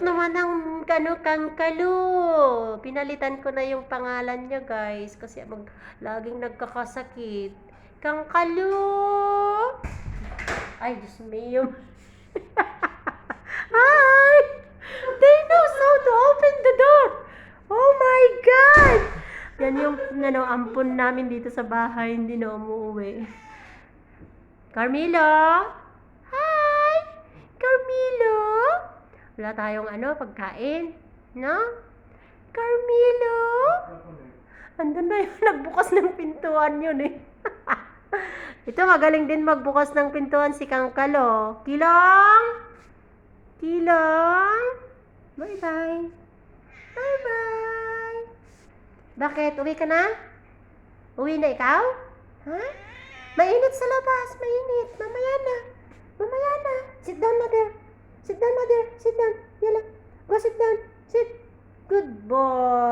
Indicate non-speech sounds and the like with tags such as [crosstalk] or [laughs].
cute naman ng kano kangkalo. Pinalitan ko na yung pangalan niya, guys, kasi mag laging nagkakasakit. Kangkalo. Ay, Diyos mio. [laughs] Hi! They knows how to open the door. Oh my God! Yan yung ano, ampun namin dito sa bahay, hindi na umuwi. Carmelo? Hi! Carmelo? Wala tayong ano, pagkain. No? Carmelo? Andun na yun, [laughs] nagbukas ng pintuan yun eh. [laughs] Ito, magaling din magbukas ng pintuan si Kangkalo. Kilong? Kilong? Bye-bye. Bye-bye. Bakit? Uwi ka na? Uwi na ikaw? Ha? Mainit sa labas. Mainit. Mamaya na. Mamaya na. Sit down, mother. Sit down, mother. Sit down. Yala. Go sit down. Sit. Good boy.